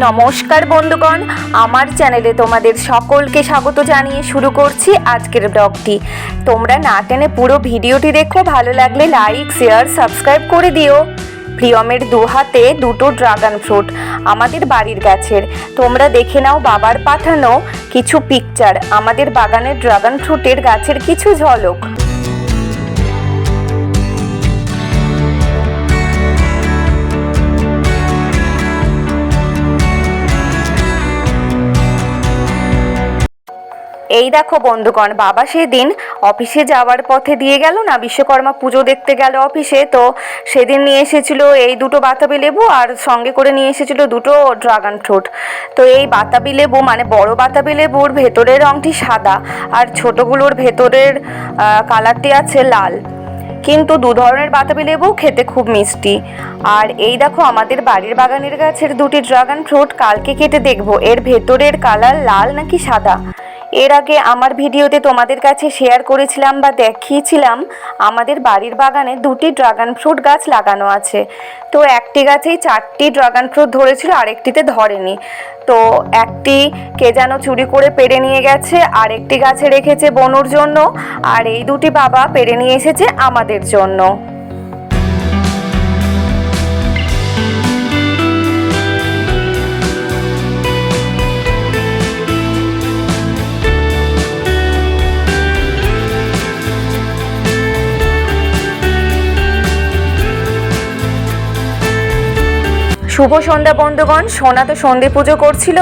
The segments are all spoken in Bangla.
নমস্কার বন্ধুগণ, আমার চ্যানেলে তোমাদের সকলকে স্বাগত জানিয়ে শুরু করছি আজকের ব্লগটি। তোমরা না টেনে পুরো ভিডিওটি দেখো, ভালো লাগলে লাইক শেয়ার সাবস্ক্রাইব করে দিও। প্রিয়মের দু হাতে দুটো ড্রাগন ফ্রুট আমাদের বাড়ির গাছের। তোমরা দেখে নাও বাবার পাঠানো কিছু পিকচার আমাদের বাগানের ড্রাগন ফ্রুটের গাছের কিছু ঝলক। এই দেখো বন্ধুগণ, বাবা সেদিন অফিসে যাওয়ার পথে দিয়ে গেল না, বিশ্বকর্মা পুজো দেখতে গেল অফিসে, তো সেদিন নিয়ে এসেছিল এই দুটো বাতাবি লেবু আর সঙ্গে করে নিয়ে এসেছিল দুটো ড্রাগন ফ্রুট। তো এই বাতাবি লেবু মানে বড় বাতাবি লেবুর ভেতরের রঙটি সাদা আর ছোটগুলোর ভেতরের কালারটি আছে লাল। কিন্তু দু ধরনের বাতাবি লেবু খেতে খুব মিষ্টি। আর এই দেখো আমাদের বাড়ির বাগানের গাছের দুটি ড্রাগন ফ্রুট, কালকে কেটে দেখব। এর ভেতরের কালার লাল নাকি সাদা? এর আগে আমার ভিডিওতে তোমাদের কাছে শেয়ার করেছিলাম বা দেখিয়েছিলাম, আমাদের বাড়ির বাগানে দুটি ড্রাগন ফ্রুট গাছ লাগানো আছে। তো একটি গাছেই চারটি ড্রাগন ফ্রুট ধরেছিল, আরেকটিতে ধরেনি। তো একটি কে যেন চুরি করে পেরে নিয়ে গেছে আর একটি গাছে রেখেছে বনুর জন্য, আর এই দুটি বাবা পেরে নিয়ে এসেছে আমাদের জন্য। শুভ সন্ধ্যা বন্ধুগণ সোনা তো সন্ধে পুজো করছিল।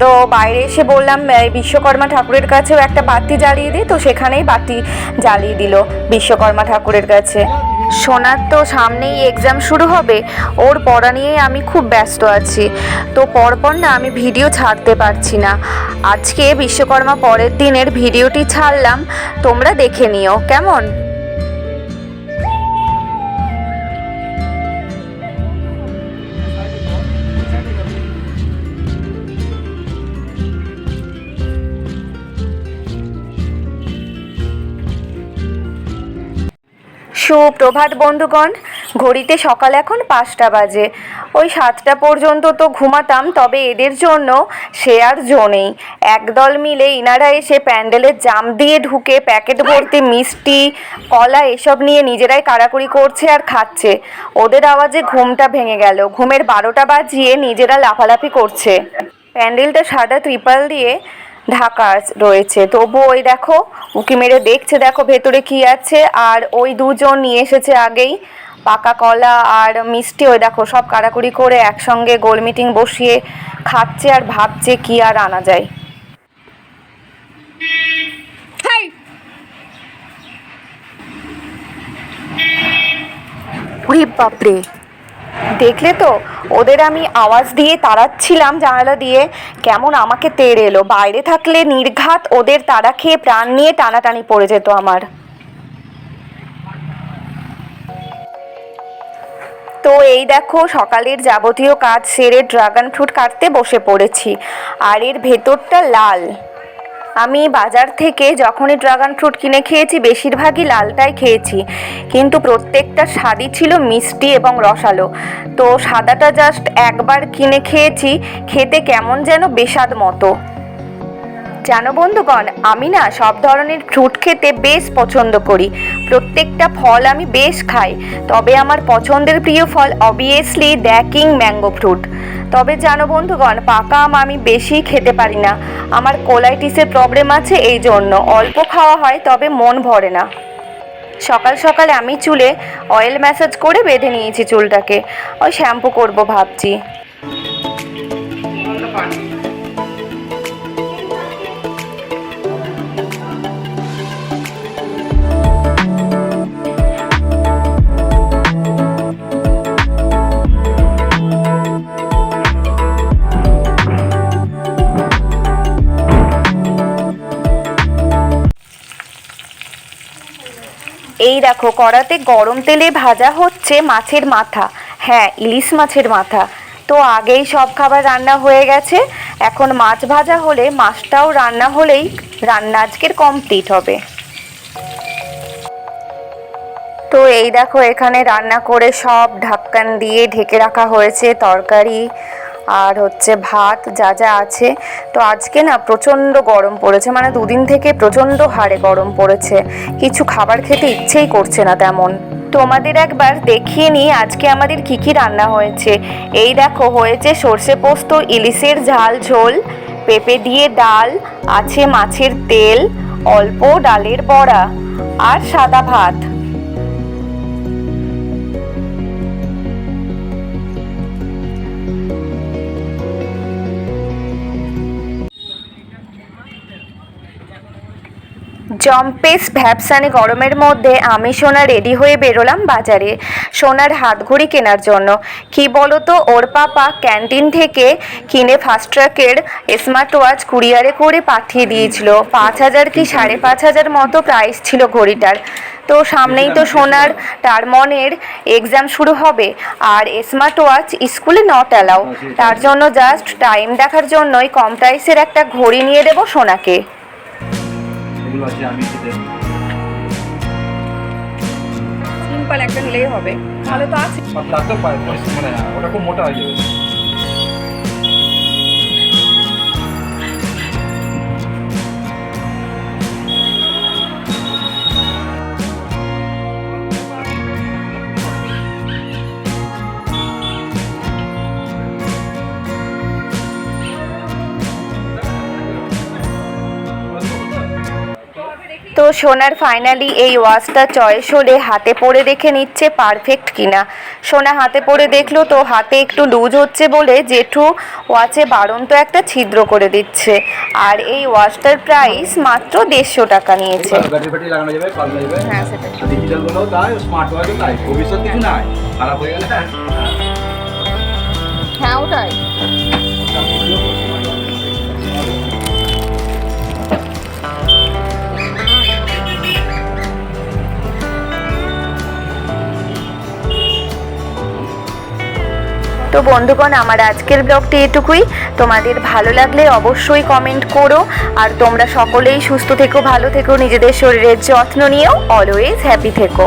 তো বাইরে এসে বললাম বিশ্বকর্মা ঠাকুরের কাছেও একটা বাতি জ্বালিয়ে দিই তো সেখানেই বাতি জ্বালিয়ে দিল বিশ্বকর্মা ঠাকুরের কাছে। সোনার তো সামনেই এক্সাম শুরু হবে, ওর পড়া নিয়েই আমি খুব ব্যস্ত আছি। তো পরপর না আমি ভিডিও ছাড়তে পারছি না। আজকে বিশ্বকর্মা পরের দিনের ভিডিওটি ছাড়লাম, তোমরা দেখে নিও, কেমন? সুপ্রভাত বন্ধুগণ, ঘড়িতে সকাল এখন পাঁচটা বাজে। ওই সাতটা পর্যন্ত তো ঘুমাতাম, তবে এদের জন্য সে আর জো নেই। একদল মিলে ইনারা এসে প্যান্ডেলের জাম দিয়ে ঢুকে প্যাকেট ভর্তি মিষ্টি, কলা এসব নিয়ে নিজেরাই কাড়াকুড়ি করছে আর খাচ্ছে। ওদের আওয়াজে ঘুমটা ভেঙে গেল। ঘুমের বারোটা বাজিয়ে নিজেরা লাফালাফি করছে। প্যান্ডেলটা সাদা ত্রিপাল দিয়ে ঢাকা রয়েছে। তবু ওই দেখো উকি মেরে দেখছে দেখো ভেতরে কি আছে। আর ওই দুজন নিয়ে এসেছে আগেই পাকা কলা আর মিষ্টি। ওই দেখো সব কাড়াকুড়ি করে একসঙ্গে গোল মিটিং বসিয়ে খাচ্ছে আর ভাবছে কি আর আনা যায়। বাপরে! দেখলে তো? ওদের আমি আওয়াজ দিয়ে তাড়াচ্ছিলাম জানালা দিয়ে। কেমন আমাকে তেড়ে এলো। বাইরে থাকলে নির্ঘাত ওদের তাড়া খেয়ে প্রাণ নিয়ে টানাটানি পড়ে যেত আমার। তো এই দেখো, সকালের যাবতীয় কাজ সেরে ড্রাগন ফ্রুট কাটতে বসে পড়েছি। আর এর ভেতরটা লাল। আমি বাজার থেকে যখনই ড্রাগন ফ্রুট কিনে খেয়েছি, বেশিরভাগই লালটাই খেয়েছি। কিন্তু প্রত্যেকটা স্বাদই ছিল মিষ্টি এবং রসালো। তো সাদাটা জাস্ট একবার কিনে খেয়েছি, খেতে কেমন যেন বেস্বাদ মতো। জানো বন্ধুগণ, আমি না সব ধরনের ফ্রুট খেতে বেশ পছন্দ করি। প্রত্যেকটা ফল আমি বেশ খাই। তবে আমার পছন্দের প্রিয় ফল obviously the king mango fruit তবে জানো বন্ধুগণ, পাকা আম আমি বেশি খেতে পারি না। আমার কোলাইটিসের প্রবলেম আছে এই জন্য। অল্প খাওয়া হয়, তবে মন ভরে না। সকাল সকালে আমি চুলে অয়েল ম্যাসাজ করে বেঁধে নিয়েছি চুলটাকে। ওই শ্যাম্পু করব ভাবছি। এই দেখো, কড়াতে গরম তেলে ভাজা হচ্ছে মাছের মাথা। হ্যাঁ ইলিশ মাছের মাথা। তো আগেই সব খাবার রান্না হয়ে গেছে। এখন মাছ ভাজা হলে মাছটাও রান্না হলেই রান্না আজকের কমপ্লিট হবে। তো এই দেখো, এখানে রান্না করে সব ঢাক্কান দিয়ে ঢেকে রাখা হয়েছে, তরকারি। আর হচ্ছে ভাত যা যা আছে। তো আজকে না প্রচণ্ড গরম পড়েছে মানে দুদিন থেকে প্রচণ্ড হারে গরম পড়েছে। কিছু খাবার খেতে ইচ্ছেই করছে না তেমন। তোমাদের একবার দেখিয়ে নিই আজকে আমাদের কি কি রান্না হয়েছে। এই দেখো, হয়েছে সর্ষে পোস্ত, ইলিশের ঝাল, ঝোল, পেঁপে দিয়ে ডাল, আছে মাছের তেল, অল্প ডালের বড়া, আর সাদা ভাত। জম্পেস ভ্যাপসানে গরমের মধ্যে আমি সোনা রেডি হয়ে বেরোলাম বাজারে। সোনার হাত ঘড়ি কেনার জন্য। কি বলো তো ওর পাপা ক্যান্টিন থেকে কিনে ফাস্ট ট্র্যাকের স্মার্ট ওয়াচ কুরিয়ারে করে পাঠিয়ে দিয়েছিল। পাঁচ হাজার কি সাড়ে পাঁচ হাজার মতো প্রাইস ছিল ঘড়িটার। তো সামনেই তো সোনার টার্মনের এক্সাম শুরু হবে। আর স্মার্ট ওয়াচ স্কুলে নট অ্যালাউ তার জন্য জাস্ট টাইম দেখার জন্যই কম প্রাইসের একটা ঘড়ি নিয়ে দেবো সোনাকে। এগুলো আছে আমি খেতে সিম্পল একটা হলেই হবে। ভালো তো আছে। তার তো পায় মানে ওটা খুব মোটা হয়ে যাবে। সোনার ফাইনালি এই ওয়াচটা চয়েস হলে হাতে পরে দেখে নিচ্ছে পারফেক্ট কিনা। সোনা হাতে পরে দেখল তো হাতে একটু লুজ হচ্ছে বলে জেঠু ওয়াচে বারন্ত একটা ছিদ্র করে দিচ্ছে। আর এই ওয়াচটার প্রাইস মাত্র দেড়শো টাকা নিয়েছে। হ্যাঁ সেটাই। ডিজিটালগুলো তো বন্ধুগণ, আমার আজকের ব্লগটি এটুকুই। তোমাদের ভালো লাগলে অবশ্যই কমেন্ট করো, আর তোমরা সকলেই সুস্থ থেকো, ভালো থেকো, নিজেদের শরীরের যত্ন নিয়েও অলওয়েজ হ্যাপি থেকো।